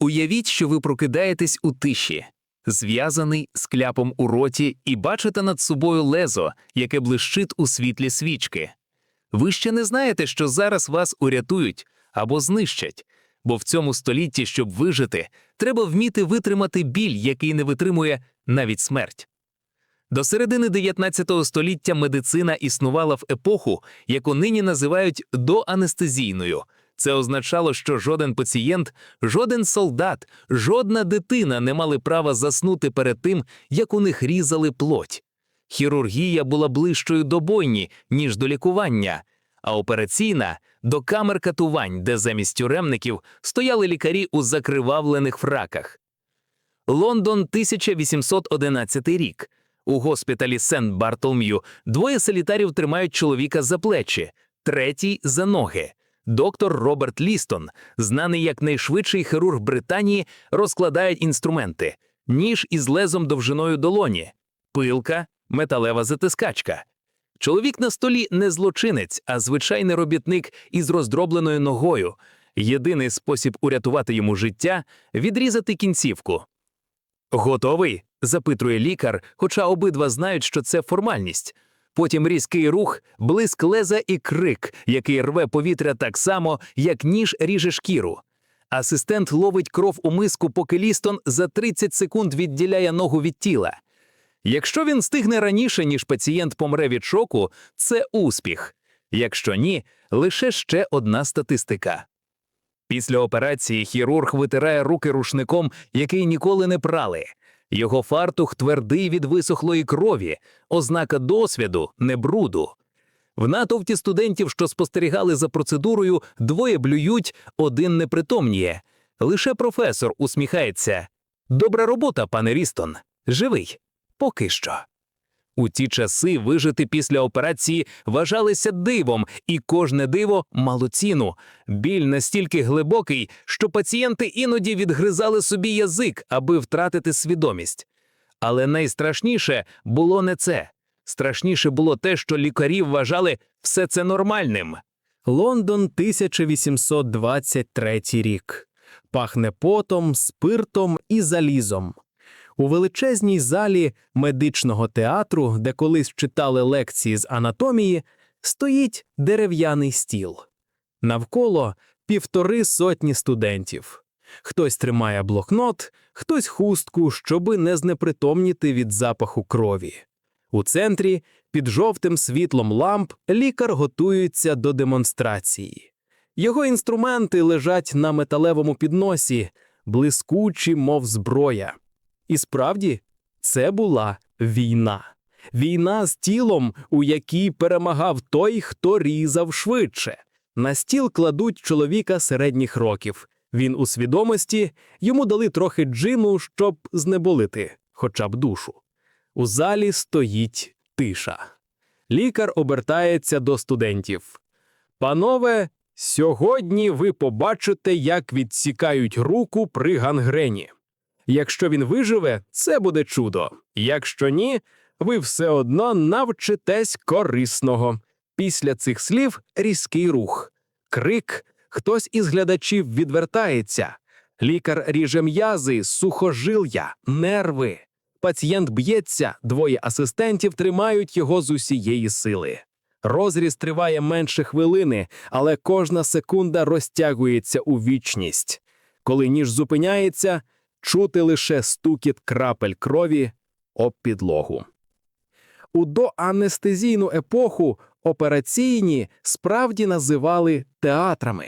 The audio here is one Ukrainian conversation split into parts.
Уявіть, що ви прокидаєтесь у тиші, зв'язаний з кляпом у роті, і бачите над собою лезо, яке блищить у світлі свічки. Ви ще не знаєте, що зараз вас урятують або знищать, бо в цьому столітті, щоб вижити, треба вміти витримати біль, який не витримує навіть смерть. До середини 19 століття медицина існувала в епоху, яку нині називають доанестезійною. Це означало, що жоден пацієнт, жоден солдат, жодна дитина не мали права заснути перед тим, як у них різали плоть. Хірургія була ближчою до бойні, ніж до лікування, а операційна до камер катувань, де замість тюремників стояли лікарі у закривавлених фраках. Лондон, 1811 рік. У госпіталі Сент Бартолм'ю двоє санітарів тримають чоловіка за плечі, третій за ноги. Доктор Роберт Лістон, знаний як найшвидший хірург Британії, розкладає інструменти: ніж із лезом довжиною долоні, пилка, металева затискачка. Чоловік на столі не злочинець, а звичайний робітник із роздробленою ногою. Єдиний спосіб урятувати йому життя відрізати кінцівку. Готовий? запитує лікар, хоча обидва знають, що це формальність. Потім різкий рух, блиск леза і крик, який рве повітря так само, як ніж ріже шкіру. Асистент ловить кров у миску, поки Лістон за 30 секунд відділяє ногу від тіла. Якщо він стигне раніше, ніж пацієнт помре від шоку, це успіх. Якщо ні, лише ще одна статистика. Після операції хірург витирає руки рушником, який ніколи не прали. Його фартух твердий від висохлої крові, ознака досвіду, не бруду. В натовпі студентів, що спостерігали за процедурою, двоє блюють, один непритомніє. Лише професор усміхається. Добра робота, пане Рістон. Живий. Поки що. У ті часи вижити після операції вважалися дивом, і кожне диво мало ціну. Біль настільки глибокий, що пацієнти іноді відгризали собі язик, аби втратити свідомість. Але найстрашніше було не це. Страшніше було те, що лікарі вважали все це нормальним. Лондон, 1823 рік. Пахне потом, спиртом і залізом. У величезній залі медичного театру, де колись читали лекції з анатомії, стоїть дерев'яний стіл. Навколо півтори сотні студентів. Хтось тримає блокнот, хтось хустку, щоби не знепритомніти від запаху крові. У центрі, під жовтим світлом ламп, лікар готується до демонстрації. Його інструменти лежать на металевому підносі, блискучі, мов зброя. І справді, це була війна. Війна з тілом, у якій перемагав той, хто різав швидше. На стіл кладуть чоловіка середніх років. Він у свідомості, йому дали трохи джину, щоб знеболити, хоча б душу. У залі стоїть тиша. Лікар обертається до студентів. Панове, сьогодні ви побачите, як відсікають руку при гангрені. Якщо він виживе, це буде чудо. Якщо ні, ви все одно навчитесь корисного. Після цих слів різкий рух, крик, хтось із глядачів відвертається. Лікар ріже м'язи, сухожилля, нерви. Пацієнт б'ється, двоє асистентів тримають його з усієї сили. Розріз триває менше хвилини, але кожна секунда розтягується у вічність. Коли ніж зупиняється, чути лише стукіт крапель крові об підлогу. У доанестезійну епоху операційні справді називали театрами.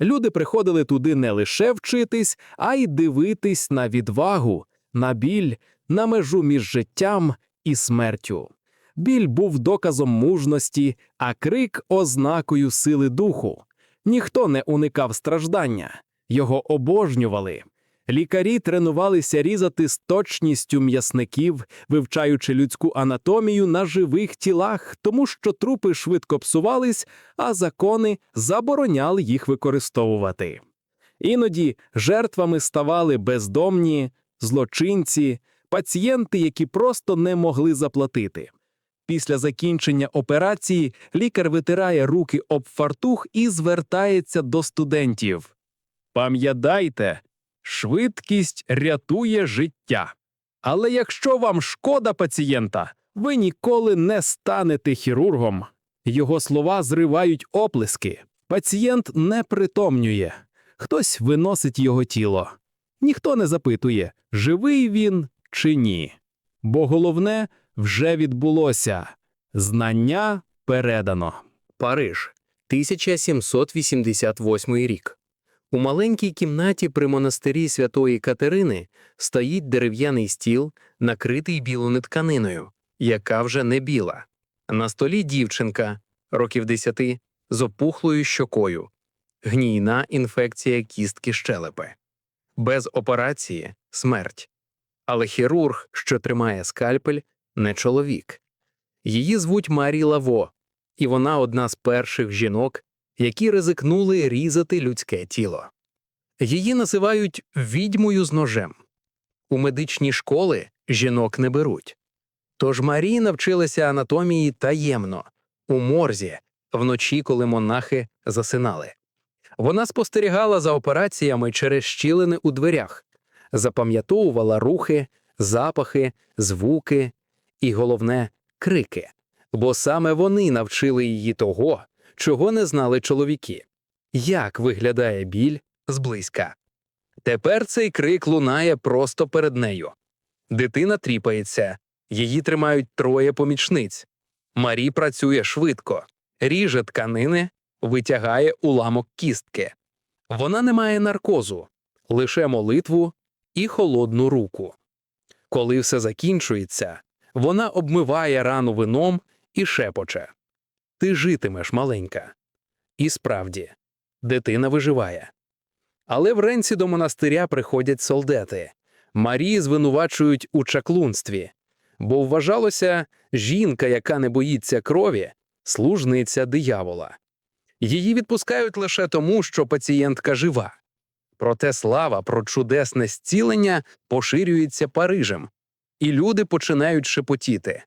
Люди приходили туди не лише вчитись, а й дивитись на відвагу, на біль, на межу між життям і смертю. Біль був доказом мужності, а крик ознакою сили духу. Ніхто не уникав страждання, його обожнювали. Лікарі тренувалися різати з точністю м'ясників, вивчаючи людську анатомію на живих тілах, тому що трупи швидко псувались, а закони забороняли їх використовувати. Іноді жертвами ставали бездомні, злочинці, пацієнти, які просто не могли заплатити. Після закінчення операції лікар витирає руки об фартух і звертається до студентів. Пам'ятайте, Швидкість рятує життя. Але якщо вам шкода пацієнта, ви ніколи не станете хірургом. Його слова зривають оплески. Пацієнт не притомнює. Хтось виносить його тіло. Ніхто не запитує, живий він чи ні. Бо головне вже відбулося. Знання передано. Париж, 1788 рік. У маленькій кімнаті при монастирі Святої Катерини стоїть дерев'яний стіл, накритий білою тканиною, яка вже не біла. На столі дівчинка, років десяти, з опухлою щокою, гнійна інфекція кістки щелепи. Без операції смерть. Але хірург, що тримає скальпель, не чоловік. Її звуть Марі Лаво, і вона одна з перших жінок, які ризикнули різати людське тіло. Її називають відьмою з ножем. У медичні школи жінок не беруть. Тож Марі навчилася анатомії таємно, у морзі, вночі, коли монахи засинали. Вона спостерігала за операціями через щілини у дверях, запам'ятовувала рухи, запахи, звуки і, головне, крики, бо саме вони навчили її того, чого не знали чоловіки. Як виглядає біль зблизька? Тепер цей крик лунає просто перед нею. Дитина тріпається, її тримають троє помічниць. Марі працює швидко, ріже тканини, витягає уламок кістки. Вона не має наркозу, лише молитву і холодну руку. Коли все закінчується, вона обмиває рану вином і шепоче Ти житимеш, маленька. І справді, дитина виживає. Але вранці до монастиря приходять солдати. Марії звинувачують у чаклунстві, бо вважалося, жінка, яка не боїться крові, служниця диявола. Її відпускають лише тому, що пацієнтка жива. Проте слава про чудесне зцілення поширюється Парижем, і люди починають шепотіти.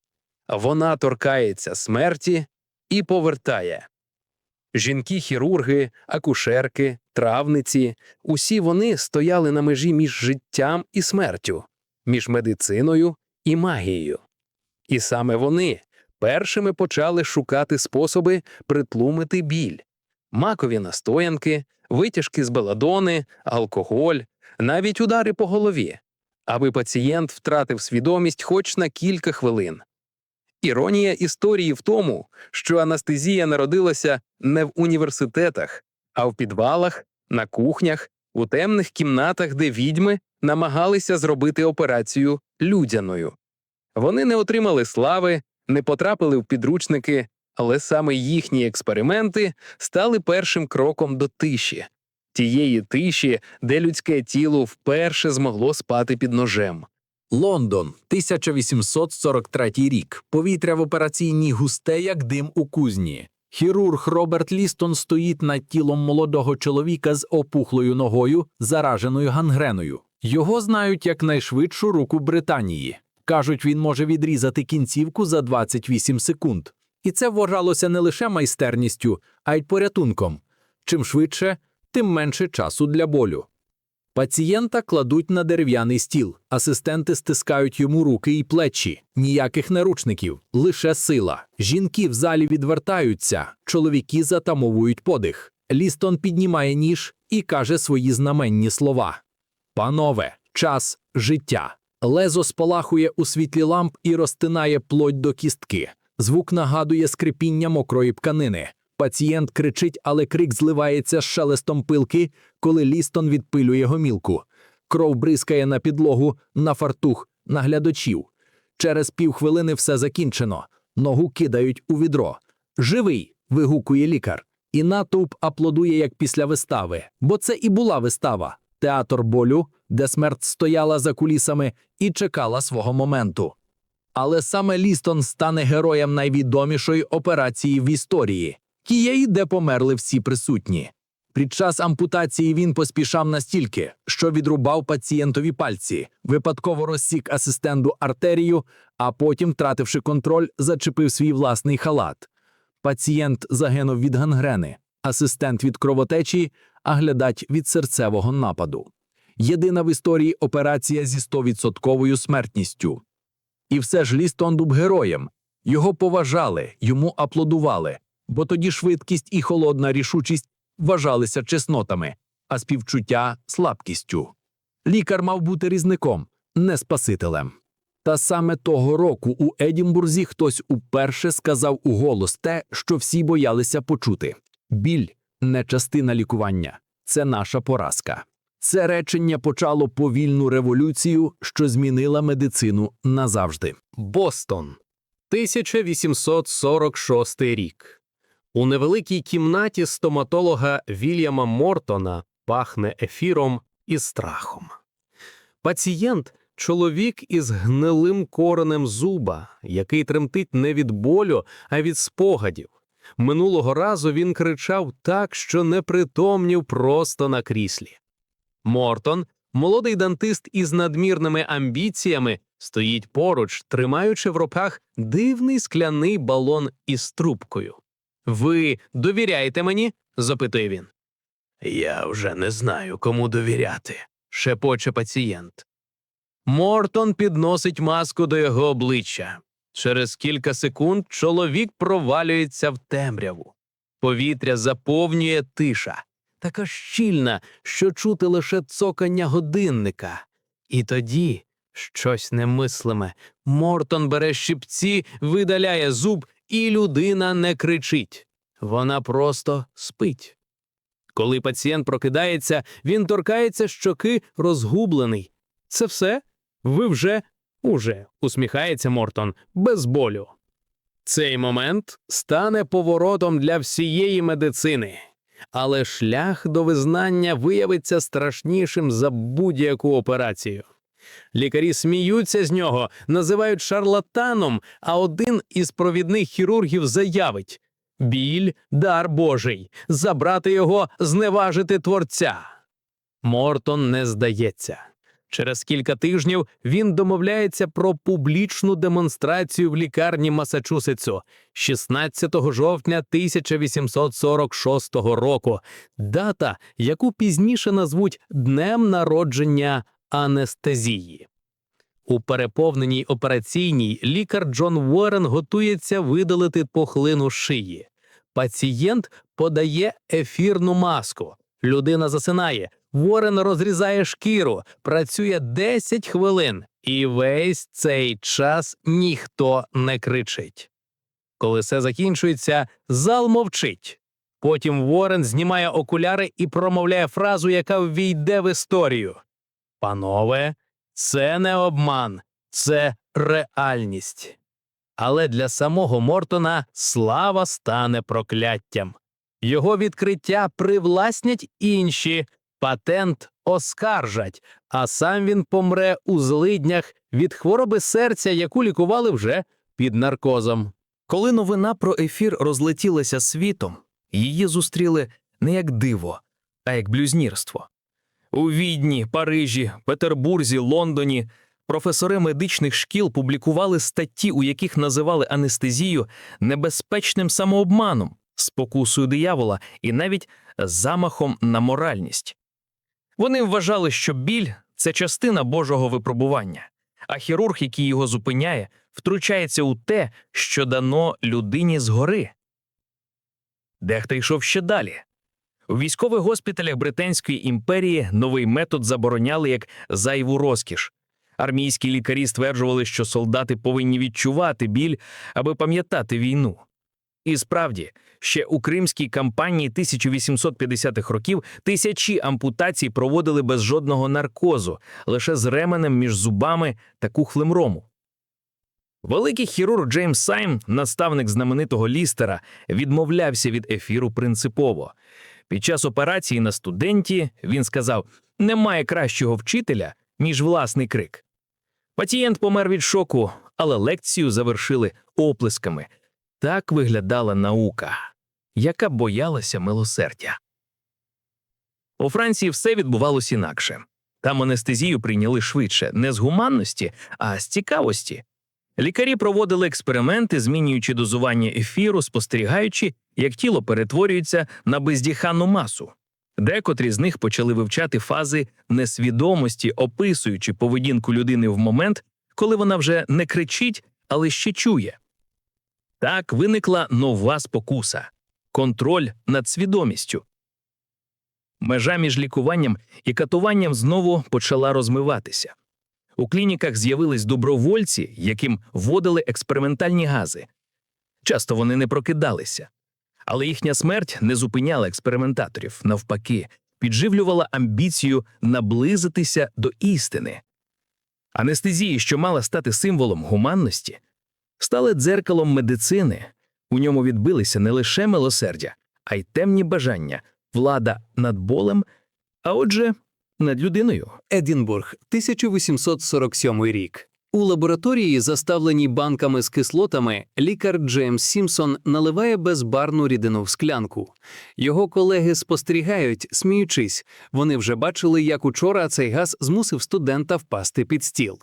Вона торкається смерті і повертає. Жінки-хірурги, акушерки, травниці усі вони стояли на межі між життям і смертю, між медициною і магією. І саме вони першими почали шукати способи притлумити біль, макові настоянки, витяжки з беладони, алкоголь, навіть удари по голові, аби пацієнт втратив свідомість хоч на кілька хвилин. Іронія історії в тому, що анестезія народилася не в університетах, а в підвалах, на кухнях, у темних кімнатах, де відьми намагалися зробити операцію людяною. Вони не отримали слави, не потрапили в підручники, але саме їхні експерименти стали першим кроком до тиші, тієї тиші, де людське тіло вперше змогло спати під ножем. Лондон, 1843 рік. Повітря в операційній густе, як дим у кузні. Хірург Роберт Лістон стоїть над тілом молодого чоловіка з опухлою ногою, зараженою гангреною. Його знають як найшвидшу руку Британії. Кажуть, він може відрізати кінцівку за 28 секунд. І це вважалося не лише майстерністю, а й порятунком. Чим швидше, тим менше часу для болю. Пацієнта кладуть на дерев'яний стіл, асистенти стискають йому руки і плечі, ніяких наручників, лише сила. Жінки в залі відвертаються, чоловіки затамовують подих. Лістон піднімає ніж і каже свої знаменні слова: Панове, час життя. Лезо спалахує у світлі ламп і розтинає плоть до кістки. Звук нагадує скрипіння мокрої тканини. Пацієнт кричить, але крик зливається з шелестом пилки, коли Лістон відпилює гомілку. Кров бризкає на підлогу, на фартух, на глядачів. Через півхвилини все закінчено. Ногу кидають у відро. Живий. вигукує лікар. І натовп аплодує, як після вистави, бо це і була вистава театр болю, де смерть стояла за кулісами і чекала свого моменту. Але саме Лістон стане героєм найвідомішої операції в історії тієї, де померли всі присутні. Під час ампутації він поспішав настільки, що відрубав пацієнтові пальці, випадково розсік асистенту артерію, а потім, втративши контроль, зачепив свій власний халат. Пацієнт загинув від гангрени, асистент від кровотечі, а глядач від серцевого нападу. єдина в історії операція зі 100% смертністю. І все ж Лістон був героєм. Його поважали, йому аплодували, бо тоді швидкість і холодна рішучість вважалися чеснотами, а співчуття слабкістю. Лікар мав бути різником, не спасителем. Та саме того року у Едінбурзі хтось уперше сказав у голос те, що всі боялися почути: біль не частина лікування, це наша поразка. Це речення почало повільну революцію, що змінила медицину назавжди. Бостон, 1846 рік. У невеликій кімнаті стоматолога Вільяма Мортона пахне ефіром і страхом. Пацієнт чоловік із гнилим коренем зуба, який тремтить не від болю, а від спогадів. Минулого разу він кричав так, що не притомнів просто на кріслі. Мортон, молодий дантист із надмірними амбіціями, стоїть поруч, тримаючи в руках дивний скляний балон із трубкою. Ви довіряєте мені? запитує він. Я вже не знаю, кому довіряти, шепоче пацієнт. Мортон підносить маску до його обличчя. Через кілька секунд чоловік провалюється в темряву. Повітря заповнює тиша, така щільна, що чути лише цокання годинника. І тоді щось немислиме. Мортон бере щипці, видаляє зуб, і людина не кричить. Вона просто спить. Коли пацієнт прокидається, він торкається щоки розгублений. Це все? Ви вже уже, усміхається Мортон, без болю. Цей момент стане поворотом для всієї медицини, але шлях до визнання виявиться страшнішим за будь-яку операцію. Лікарі сміються з нього, називають шарлатаном, а один із провідних хірургів заявить біль дар Божий, забрати його, зневажити творця. Мортон не здається. Через кілька тижнів він домовляється про публічну демонстрацію в лікарні Масачусетсу 16 жовтня 1846 року, дата, яку пізніше назвуть Днем народження анестезії. У переповненій операційній лікар Джон Уоррен готується видалити пухлину шиї. Пацієнт подає ефірну маску. Людина засинає. Ворен розрізає шкіру, працює 10 хвилин, і весь цей час ніхто не кричить. Коли все закінчується, зал мовчить. Потім Ворен знімає окуляри і промовляє фразу, яка ввійде в історію. Панове, це не обман, це реальність. Але для самого Мортона слава стане прокляттям. Його відкриття привласнять інші, патент оскаржать, а сам він помре у злиднях від хвороби серця, яку лікували вже під наркозом. Коли новина про ефір розлетілася світом, її зустріли не як диво, а як блюзнірство. У Відні, Парижі, Петербурзі, Лондоні професори медичних шкіл публікували статті, у яких називали анестезію небезпечним самообманом, спокусою диявола і навіть замахом на моральність. Вони вважали, що біль це частина Божого випробування, а хірург, який його зупиняє, втручається у те, що дано людині згори. Дехто йшов ще далі. У військових госпіталях Британської імперії новий метод забороняли як зайву розкіш. Армійські лікарі стверджували, що солдати повинні відчувати біль, аби пам'ятати війну. І справді, ще у кримській кампанії 1850-х років тисячі ампутацій проводили без жодного наркозу, лише з ременем між зубами та кухлем рому. Великий хірург Джеймс Сайм, наставник знаменитого лістера, відмовлявся від ефіру принципово. Під час операції на студенті він сказав: немає кращого вчителя, ніж власний крик. Пацієнт помер від шоку, але лекцію завершили оплесками. Так виглядала наука, яка боялася милосердя. У Франції все відбувалося інакше. Там анестезію прийняли швидше, не з гуманності, а з цікавості. Лікарі проводили експерименти, змінюючи дозування ефіру, спостерігаючи, як тіло перетворюється на бездіханну масу. Декотрі з них почали вивчати фази несвідомості, описуючи поведінку людини в момент, коли вона вже не кричить, але ще чує. Так виникла нова спокуса контроль над свідомістю. Межа між лікуванням і катуванням знову почала розмиватися. У клініках з'явились добровольці, яким вводили експериментальні гази. Часто вони не прокидалися. Але їхня смерть не зупиняла експериментаторів, навпаки, підживлювала амбіцію наблизитися до істини. Анестезії, що мала стати символом гуманності, стали дзеркалом медицини. У ньому відбилися не лише милосердя, а й темні бажання, влада над болем, а отже, над людиною. Едінбург, 1847 рік. У лабораторії, заставленій банками з кислотами, лікар Джеймс Сімпсон наливає безбарну рідину в склянку. Його колеги спостерігають, сміючись. Вони вже бачили, як учора цей газ змусив студента впасти під стіл.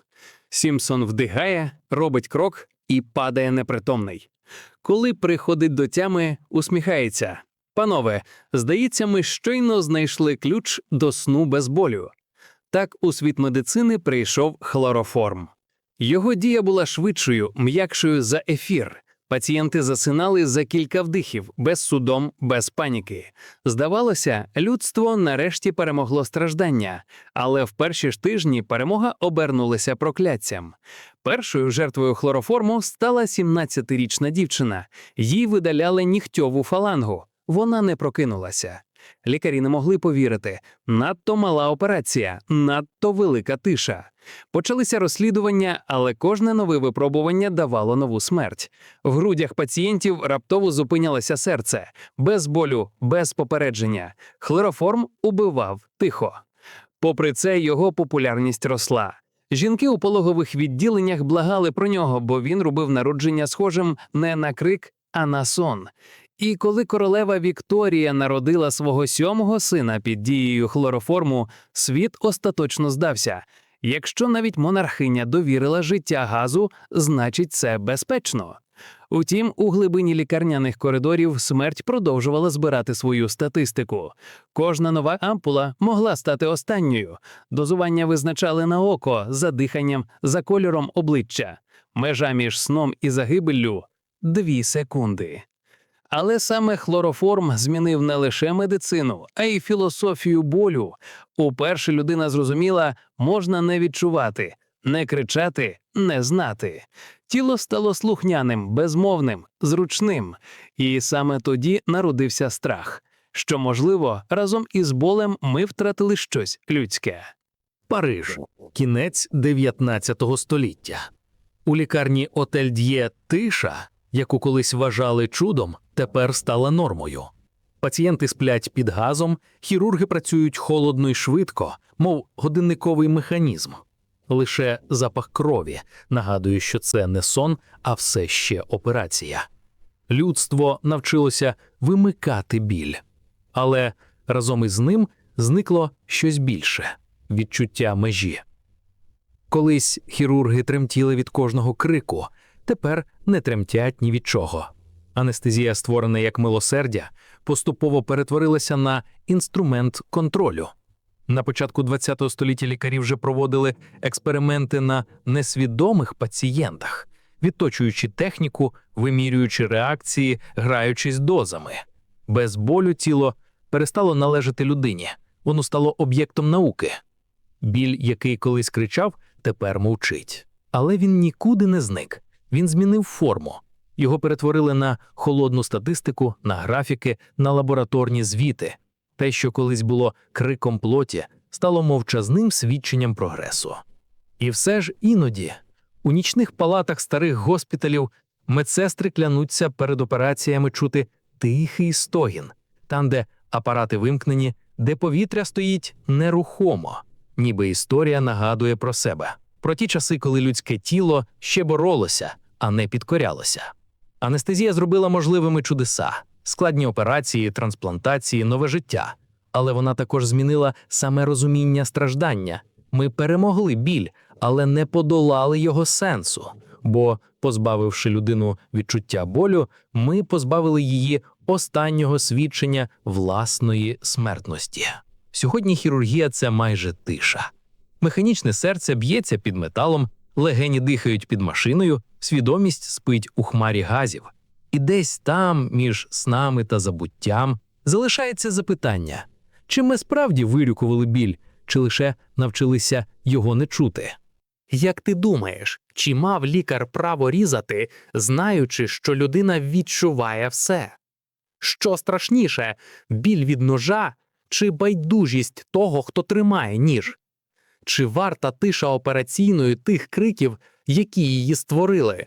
Сімпсон вдихає, робить крок і падає непритомний. Коли приходить до тями, усміхається. Панове, здається, ми щойно знайшли ключ до сну без болю. Так у світ медицини прийшов хлороформ. Його дія була швидшою, м'якшою за ефір. Пацієнти засинали за кілька вдихів, без судом, без паніки. Здавалося, людство нарешті перемогло страждання, але в перші ж тижні перемога обернулася прокляттям. Першою жертвою хлороформу стала 17-річна дівчина. Їй видаляли нігтьову фалангу. Вона не прокинулася. Лікарі не могли повірити. Надто мала операція, надто велика тиша. Почалися розслідування, але кожне нове випробування давало нову смерть. В грудях пацієнтів раптово зупинялося серце, без болю, без попередження. Хлороформ убивав тихо. Попри це, його популярність росла. Жінки у пологових відділеннях благали про нього, бо він робив народження схожим не на крик, а на сон. І коли королева Вікторія народила свого сьомого сина під дією хлороформу, світ остаточно здався. Якщо навіть монархиня довірила життя газу, значить це безпечно. Утім, у глибині лікарняних коридорів смерть продовжувала збирати свою статистику. Кожна нова ампула могла стати останньою. Дозування визначали на око, за диханням, за кольором обличчя. Межа між сном і загибеллю дві секунди. Але саме хлороформ змінив не лише медицину, а й філософію болю. Уперше людина зрозуміла, можна не відчувати, не кричати, не знати. Тіло стало слухняним, безмовним, зручним, і саме тоді народився страх. Що, можливо, разом із болем ми втратили щось людське. Париж, кінець 19 століття. У лікарні Отель Д'є тиша, яку колись вважали чудом, тепер стала нормою. Пацієнти сплять під газом, хірурги працюють холодно й швидко, мов годинниковий механізм. Лише запах крові нагадує, що це не сон, а все ще операція. Людство навчилося вимикати біль, але разом із ним зникло щось більше відчуття межі. Колись хірурги тремтіли від кожного крику, тепер не тремтять ні від чого. Анестезія, створена як милосердя, поступово перетворилася на інструмент контролю. На початку ХХ століття лікарі вже проводили експерименти на несвідомих пацієнтах, відточуючи техніку, вимірюючи реакції, граючись дозами. Без болю тіло перестало належати людині, воно стало об'єктом науки. Біль, який колись кричав, тепер мовчить. Але він нікуди не зник. Він змінив форму. Його перетворили на холодну статистику, на графіки, на лабораторні звіти. Те, що колись було криком плоті, стало мовчазним свідченням прогресу. І все ж іноді, у нічних палатах старих госпіталів, медсестри клянуться перед операціями чути тихий стогін, там, де апарати вимкнені, де повітря стоїть нерухомо, ніби історія нагадує про себе, про ті часи, коли людське тіло ще боролося, а не підкорялося. Анестезія зробила можливими чудеса, складні операції, трансплантації, нове життя. Але вона також змінила саме розуміння страждання. Ми перемогли біль, але не подолали його сенсу. Бо, позбавивши людину відчуття болю, ми позбавили її останнього свідчення власної смертності. Сьогодні хірургія це майже тиша. Механічне серце б'ється під металом, легені дихають під машиною, свідомість спить у хмарі газів. І десь там, між снами та забуттям, залишається запитання: Чи ми справді вилікували біль, чи лише навчилися його не чути? Як ти думаєш, чи мав лікар право різати, знаючи, що людина відчуває все? Що страшніше, біль від ножа чи байдужість того, хто тримає ніж? Чи варта тиша операційної тих криків, які її створили?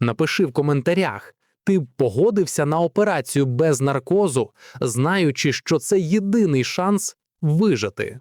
Напиши в коментарях, ти б погодився на операцію без наркозу, знаючи, що це єдиний шанс вижити.